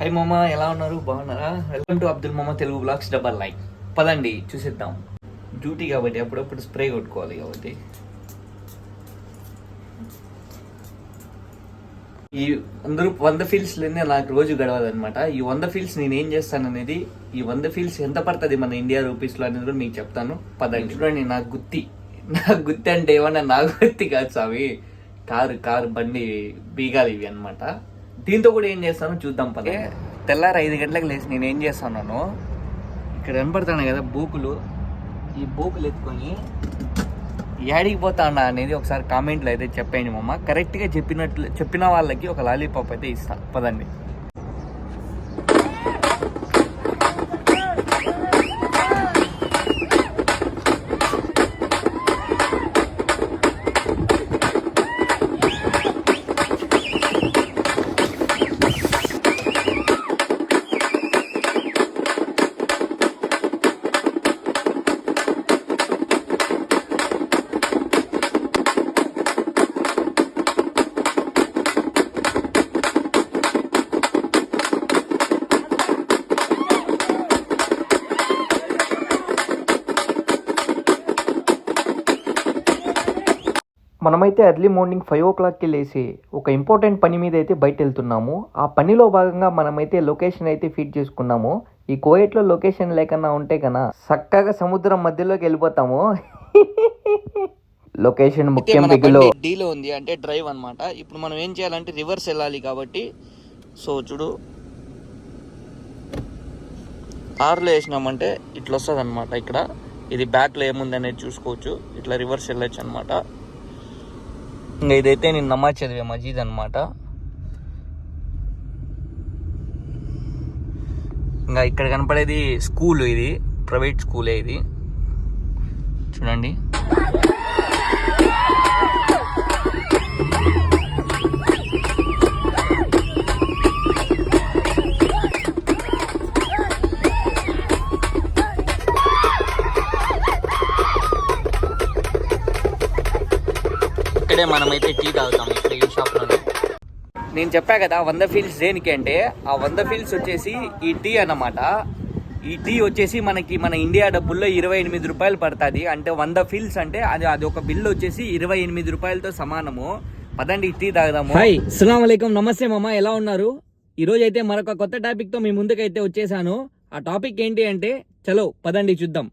High మామ ఎలా ఉన్నారు? బాగున్నారా? వెల్కమ్ టు అబ్దుల్ మామ తెలుగు బ్లాగ్స్ డబల్ లైక్. పదండి చూసేద్దాం. డ్యూటీ కాబట్టి అప్పుడప్పుడు స్ప్రే కొట్టుకోవాలి కాబట్టి. ఈ అందరూ వంద ఫీల్స్ లేనే నాకు రోజు గడవదనమాట ఈ వంద ఫీల్స్ నేను ఏం చేస్తాను అనేది ఈ వంద ఫీల్స్ ఎంత పడుతుంది మన ఇండియా రూపీస్లో అనేది కూడా మీకు చెప్తాను. పదండి. చూడండి నా గుత్తి. నా గుత్తి అంటే ఏమన్నా నా గుత్తి కాదు స్వామి. కారు కారు బండి బీగాలు ఇవి అన్నమాట. దీంతో కూడా ఏం చేస్తానో చూద్దాం పదే తెల్లారి ఐదు గంటలకు లేచి నేను ఏం చేస్తున్నాను ఇక్కడ కనపడుతున్నాయి కదా బూకులు. ఈ బూకులు ఎత్తుకొని యాడికి పోతాడా అనేది ఒకసారి కామెంట్లో అయితే చెప్పండి మమ్మ కరెక్ట్గా చెప్పినట్లు చెప్పిన వాళ్ళకి ఒక లాలీపాప్ అయితే ఇస్తా. పదండి. మనమైతే ఎర్లీ మార్నింగ్ ఫైవ్ ఓ క్లాక్కి లేచి ఒక ఇంపార్టెంట్ పని మీద అయితే బయట వెళ్తున్నాము ఆ పనిలో భాగంగా మనమైతే లొకేషన్ అయితే ఫీడ్ చేసుకున్నాము. ఈ కోయట్లో లొకేషన్ లేకన్నా ఉంటే కన్నా చక్కగా సముద్రం మధ్యలోకి వెళ్ళిపోతాము. లొకేషన్ ముఖ్యం డీలో ఉంది అంటే డ్రైవ్ అన్నమాట. ఇప్పుడు మనం ఏం చేయాలంటే రివర్స్ వెళ్ళాలి కాబట్టి సో చూడు ఆర్లో వేసినామంటే ఇట్లా వస్తుంది అనమాట ఇక్కడ. ఇది బ్యాక్లో ఏముంది అనేది చూసుకోవచ్చు. ఇట్లా రివర్స్ వెళ్ళొచ్చు అనమాట ఇంకా ఇదైతే నేను నమాజ్ చదివే మజీద్ అనమాట ఇంకా ఇక్కడ కనపడేది స్కూల్ ఇది ప్రైవేట్ స్కూలే ఇది. చూడండి. ఇక్కడే మనమైతే టీ తాగుతాం ఇక్కడ ఈ షాప్లోనే. నేను చెప్పా కదా వంద ఫీల్స్ దేనికి అంటే ఆ వంద ఫీల్స్ వచ్చేసి ఈ టీ అన్నమాట. ఈ టీ వచ్చేసి మనకి మన ఇండియా డబ్బుల్లో ఇరవై ఎనిమిది రూపాయలు పడుతుంది. అంటే వంద ఫీల్స్ అంటే అది అది ఒక బిల్లు వచ్చేసి ఇరవై ఎనిమిది రూపాయలతో సమానము. పదండి టీ తాగుదాము. హాయ్ అస్సలం అయికం నమస్తే మామ ఎలా ఉన్నారు? ఈ రోజు అయితే మరొక కొత్త టాపిక్తో మీ ముందుకైతే వచ్చేసాను. ఆ టాపిక్ ఏంటి అంటే చలో పదండి చూద్దాం.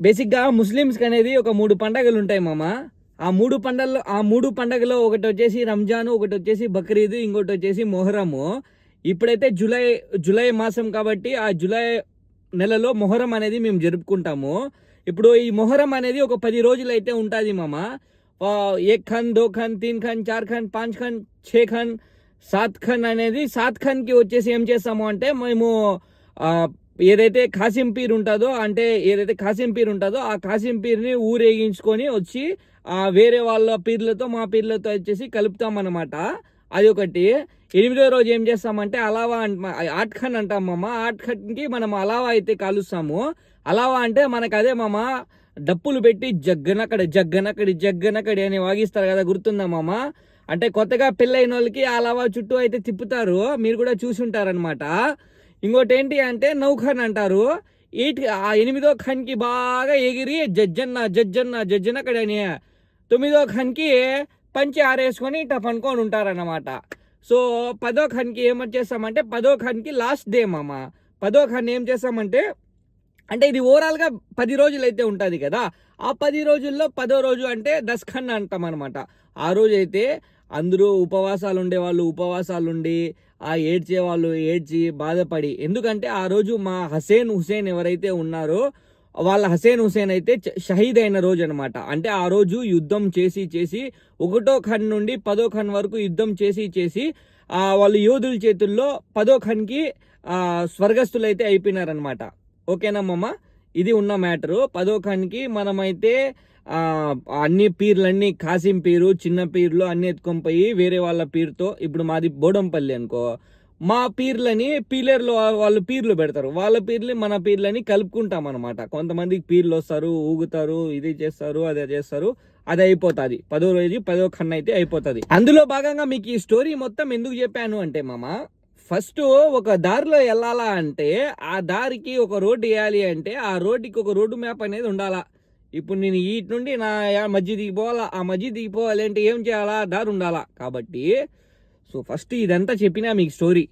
బేసిక్గా ముస్లిమ్స్కి అనేది ఒక మూడు పండగలు ఉంటాయి మామ. ఆ మూడు పండగలు ఆ మూడు పండగలో ఒకటి వచ్చేసి రంజాన్ ఒకటి వచ్చేసి బక్రీద్ ఇంకోటి వచ్చేసి మొహరము. ఇప్పుడైతే జూలై జూలై మాసం కాబట్టి ఆ జూలై నెలలో మొహరం అనేది మేము జరుపుకుంటాము. ఇప్పుడు ఈ మొహరం అనేది ఒక పది రోజులు అయితే ఉంటుంది మామ. ఏక్ ఖన్ దో ఖన్ తీన్ ఖన్ చార్ ఖన్ పాంచ్ ఖన్ ఛే ఖన్ సాత్ ఖన్ అనేది సాత్ ఖన్కి వచ్చేసి ఏం చేస్తాము అంటే మేము ఏదైతే కాసిం పీర్ ఉంటుందో అంటే ఏదైతే కాసిం పీర్ ఉంటుందో ఆ కాసిం పీర్ని ఊరేగించుకొని వచ్చి వేరే వాళ్ళ పీర్లతో మా పీర్లతో వచ్చేసి కలుపుతామన్నమాట. అది ఒకటి ఎనిమిదో రోజు ఏం చేస్తామంటే అలావా అంట ఆట్ అంటాం మామ. ఆట్ఖన్కి మనం అలావా అయితే కాలుస్తాము. అలావా అంటే మనకు అదే మామ డప్పులు పెట్టి జగ్గనక్కడి జగ్గనక్కడి జగ్గనక్కడి అని వాగిస్తారు కదా గుర్తుందా మామ? అంటే కొత్తగా పెళ్ళైన వాళ్ళకి ఆ అలావా చుట్టూ అయితే తిప్పుతారు. మీరు కూడా చూసి ఉంటారనమాట ఇంకోటి ఏంటి అంటే నౌఖన్ అంటారు. ఈట్ ఆ ఎనిమిదో ఖన్కి బాగా ఎగిరి జజ్జన్న జజ్జన్న జజ్జనక్కడి అని తొమ్మిదో ఖన్కి పంచి ఆరేసుకొని ఇట్లా పనుకొని ఉంటారన్నమాట. సో పదో ఖన్కి ఏమొచ్చేస్తామంటే చేస్తామంటే పదో ఖన్కి లాస్ట్ డే మామ. పదో ఖన్ ఏం చేస్తామంటే అంటే ఇది ఓవరాల్గా పది రోజులు అయితే ఉంటుంది కదా. ఆ పది రోజుల్లో పదో రోజు అంటే దస్ఖన్ అంటాం అనమాట ఆ రోజు అయితే అందరూ ఉపవాసాలు ఉండే వాళ్ళు ఉపవాసాలు ఉండి ఆ ఏడ్చే వాళ్ళు ఏడ్చి బాధపడి ఎందుకంటే ఆ రోజు మా హసేన్ హుసేన్ ఎవరైతే ఉన్నారో వాళ్ళ హసేన్ హుసేన్ అయితే షహీద్ అయిన రోజు అనమాట అంటే ఆ రోజు యుద్ధం చేసి చేసి ఒకటో ఖన్ నుండి పదో ఖన్ వరకు యుద్ధం చేసి చేసి వాళ్ళు యోధుల చేతుల్లో పదో ఖన్కి ఆ స్వర్గస్థులైతే అయిపోయినారనమాట. ఓకేనమ్మమ్మ ఇది ఉన్న మ్యాటరు. పదో ఖాన్కి మనమైతే అన్ని పీర్లన్నీ కాసిం పీరు చిన్న పీర్లు అన్ని ఎత్తుకొని పోయి వేరే వాళ్ళ పీరుతో ఇప్పుడు మాది బోడంపల్లి అనుకో. మా పీర్లని పీలర్లు వాళ్ళు పీర్లు పెడతారు. వాళ్ళ పీర్లు మన పీర్లని కలుపుకుంటాం అనమాట కొంతమందికి పీర్లు వస్తారు ఊగుతారు ఇది చేస్తారు అదే చేస్తారు అది అయిపోతుంది. పదో రోజు పదో ఖన్న అయితే అయిపోతుంది. అందులో భాగంగా మీకు ఈ స్టోరీ మొత్తం ఎందుకు చెప్పాను అంటే మామ ఫస్ట్ ఒక దారిలో వెళ్ళాలా అంటే ఆ దారికి ఒక రోడ్డు వేయాలి అంటే ఆ రోడ్డుకి ఒక రోడ్డు మ్యాప్ అనేది ఉండాలా. ఇప్పుడు నేను వీటి నుండి నా యా- మధ్య దిగిపోవాలా ఆ మధ్య దిగిపోవాలి అంటే ఏం చేయాలా? దారి ఉండాలా. కాబట్టి సో ఫస్ట్ ఇదంతా చెప్పినా మీకు స్టోరీ.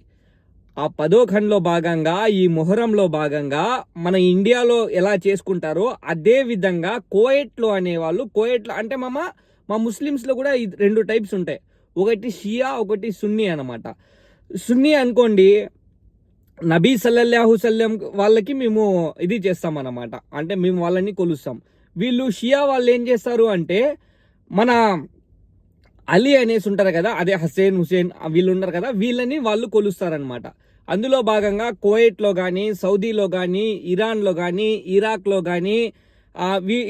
ఆ పదో ఖండ్లో భాగంగా ఈ మొహరంలో భాగంగా మన ఇండియాలో ఎలా చేసుకుంటారో అదే విధంగా కోయట్లో అనేవాళ్ళు కోయట్లో అంటే మామ మా ముస్లిమ్స్లో కూడా ఈ రెండు టైప్స్ ఉంటాయి. ఒకటి షియా ఒకటి సున్నీ అన్నమాట. సున్నీ అనుకోండి నబీ సల్లల్లాహు సల్లం వాళ్ళకి మేము ఇది చేస్తాం అన్నమాట అంటే మేము వాళ్ళని కొలుస్తాం. వీళ్ళు షియా వాళ్ళు ఏం చేస్తారు అంటే మన అలీ అనేసి ఉంటారు కదా అదే హసేన్ హుసేన్ వీళ్ళు ఉన్నారు కదా వీళ్ళని వాళ్ళు కొలుస్తారనమాట అందులో భాగంగా కోయట్లో కానీ సౌదీలో కానీ ఇరాన్లో కానీ ఇరాక్లో కానీ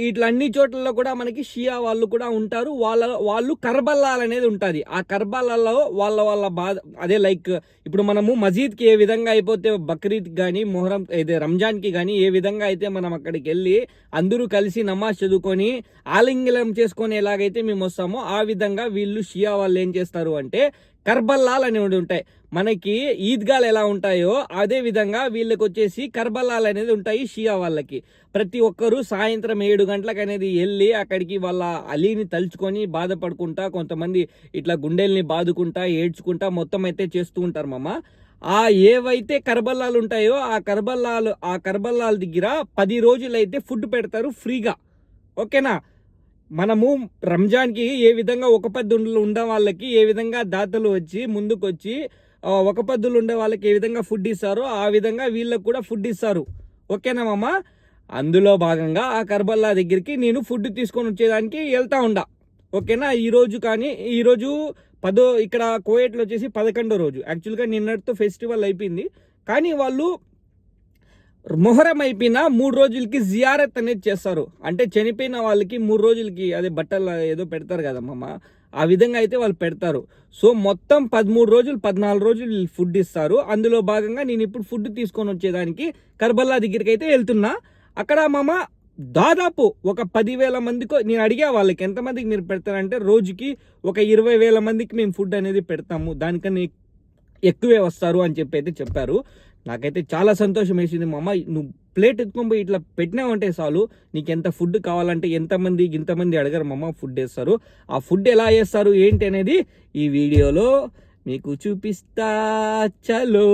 ఇట్లా అన్ని చోట్లలో కూడా మనకి షియా వాళ్ళు కూడా ఉంటారు. వాళ్ళ వాళ్ళు కర్బల్లాల్ అనేది ఉంటుంది. ఆ కర్బల్లాలో వాళ్ళ వాళ్ళ బాధ అదే లైక్ ఇప్పుడు మనము మజీద్కి ఏ విధంగా అయిపోతే బక్రీద్ కానీ మొహరం అయితే రంజాన్కి కానీ ఏ విధంగా అయితే మనం అక్కడికి వెళ్ళి అందరూ కలిసి నమాజ్ చదువుకొని ఆలింగనం చేసుకొని ఎలాగైతే మేము వస్తామో ఆ విధంగా వీళ్ళు షియా వాళ్ళు ఏం చేస్తారు అంటే కర్బల్లాల్ అనేవి ఉంటాయి. మనకి ఈద్గాలు ఎలా ఉంటాయో అదే విధంగా వీళ్ళకి వచ్చేసి కర్బల్లాలు అనేది ఉంటాయి షియా వాళ్ళకి. ప్రతి ఒక్కరూ సాయంత్రం ఏడు గంటలకు అనేది వెళ్ళి అక్కడికి వాళ్ళ అలీని తలుచుకొని బాధపడుకుంటా కొంతమంది ఇట్లా గుండెల్ని బాదుకుంటా ఏడ్చుకుంటా మొత్తం అయితే చేస్తూ ఉంటారు మామ. ఆ ఏవైతే కర్బల్లాలు ఉంటాయో ఆ కర్బల్లాలు ఆ కర్బల్లాల దగ్గర పది రోజులైతే ఫుడ్ పెడతారు ఫ్రీగా. ఓకేనా? మనము రంజాన్కి ఏ విధంగా ఒక పద్దులు ఉండే వాళ్ళకి ఏ విధంగా దాతలు వచ్చి ముందుకొచ్చి ఒక పద్దులు ఉండే వాళ్ళకి ఏ విధంగా ఫుడ్ ఇస్తారో ఆ విధంగా వీళ్ళకి కూడా ఫుడ్ ఇస్తారు. ఓకేనా మామ? అందులో భాగంగా ఆ కర్బల్లా దగ్గరికి నేను ఫుడ్ తీసుకొని వచ్చేదానికి వెళ్తా ఉండా. ఓకేనా? ఈరోజు కానీ ఈరోజు పదో ఇక్కడ కోయేట్లో వచ్చేసి పదకొండో రోజు. యాక్చువల్గా నిన్నటితో ఫెస్టివల్ అయిపోయింది. కానీ వాళ్ళు మొహరం అయిపోయిన మూడు రోజులకి జియారత్ అనేది చేస్తారు. అంటే చనిపోయిన వాళ్ళకి మూడు రోజులకి అదే బట్టలు ఏదో పెడతారు కదా ఆ విధంగా అయితే వాళ్ళు పెడతారు. సో మొత్తం పదమూడు రోజులు పద్నాలుగు రోజులు ఫుడ్ ఇస్తారు. అందులో భాగంగా నేను ఇప్పుడు ఫుడ్ తీసుకొని వచ్చేదానికి కర్బల్లా దగ్గరికి అయితే వెళ్తున్నా. అక్కడ మామ దాదాపు ఒక పదివేల మందికో నేను అడిగా వాళ్ళకి ఎంతమందికి మీరు పెడతారంటే రోజుకి ఒక ఇరవై వేల మందికి మేము ఫుడ్ అనేది పెడతాము. దానికన్నా ఎక్కువే వస్తారు అని చెప్పి అయితే చెప్పారు. నాకైతే చాలా సంతోషం వేసింది. మా అమ్మ నువ్వు ప్లేట్ ఎత్తుకొని పోయి ఇట్లా పెట్టినావంటే చాలు. నీకు ఎంత ఫుడ్ కావాలంటే ఎంతమంది ఇంతమంది అడగరు. మా అమ్మ ఫుడ్ వేస్తారు. ఆ ఫుడ్ ఎలా వేస్తారు ఏంటి అనేది ఈ వీడియోలో మీకు చూపిస్తా. చలో.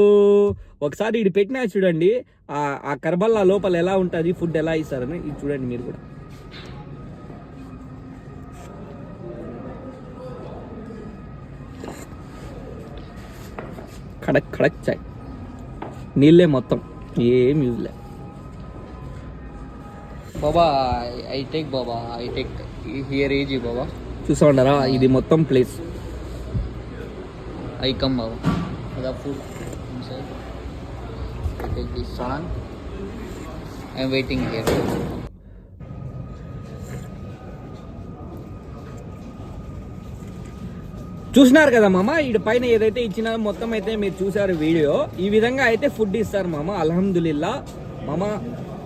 ఒకసారి ఇది పెట్టినా చూడండి ఆ ఆ కర్బల్లా లోపల ఎలా ఉంటుంది ఫుడ్ ఎలా ఇస్తారని ఇది చూడండి మీరు కూడా. కడక్ కడక్ చాయ్. నీళ్ళే మొత్తం. ఏం యూజ్లే బాబా ఐ టేక్ బాబా ఐ టేక్ హియర్ ఏజీ బాబా. చూసా ఉన్నారా ఇది మొత్తం ప్లేస్ ఐ కమ్ బాబా. the food. Inside. I take this on I'm చూసినారు కదా మామ? ఈ పైన ఏదైతే ఇచ్చినా మొత్తం అయితే మీరు చూసారు వీడియో. ఈ విధంగా అయితే ఫుడ్ ఇస్తారు మామ అల్హమ్దుల్లా మామ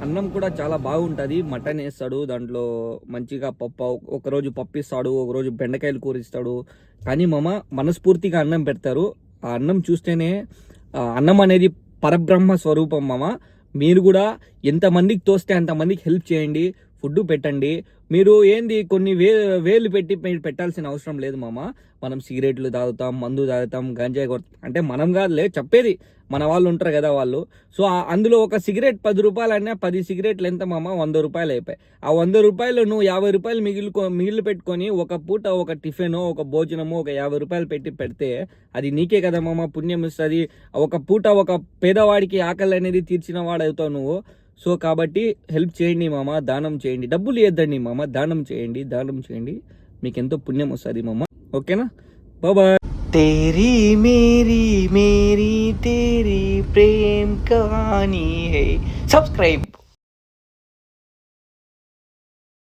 అన్నం కూడా చాలా బాగుంటుంది. మటన్ వేస్తాడు దాంట్లో మంచిగా పప్పు ఒకరోజు పప్పు ఇస్తాడు ఒకరోజు బెండకాయలు కూర ఇస్తాడు కానీ మామ మనస్ఫూర్తిగా అన్నం పెడతారు. ఆ అన్నం చూస్తేనే అన్నం అనేది పరబ్రహ్మ స్వరూపం మామ. మీరు కూడా ఎంతమందికి తోస్తే అంతమందికి హెల్ప్ చేయండి. ఫుడ్ పెట్టండి. మీరు ఏంది కొన్ని వే వేలు పెట్టి మీరు పెట్టాల్సిన అవసరం లేదు మామ. మనం సిగరెట్లు తాగుతాం మందు తాగుతాం గంజాయి కొడతాం. అంటే మనం కాదులే చెప్పేది మన వాళ్ళు ఉంటారు కదా వాళ్ళు. సో అందులో ఒక సిగరెట్ పది రూపాయలు పది సిగరెట్లు ఎంత మామ? వంద రూపాయలు అయిపోయాయి. ఆ వంద రూపాయలు నువ్వు యాభై రూపాయలు మిగిలికో మిగిలి పెట్టుకొని ఒక పూట ఒక టిఫిన్ ఒక భోజనము ఒక యాభై రూపాయలు పెట్టి పెడితే అది నీకే కదా మామ పుణ్యం ఇస్తుంది ఒక పూట ఒక పేదవాడికి ఆకలి అనేది తీర్చిన వాడు అవుతావు నువ్వు. సో కాబట్టి హెల్ప్ చేయండి మామ దానం చేయండి డబ్బులు ఇద్దండి మామ దానం చేయండి దానం చేయండి మీకు ఎంతో పుణ్యం వస్తుంది మామ ఓకేనా బాబాయ్ तेरी मेरी मेरी तेरी प्रेम कहानी है सब्सक्राइब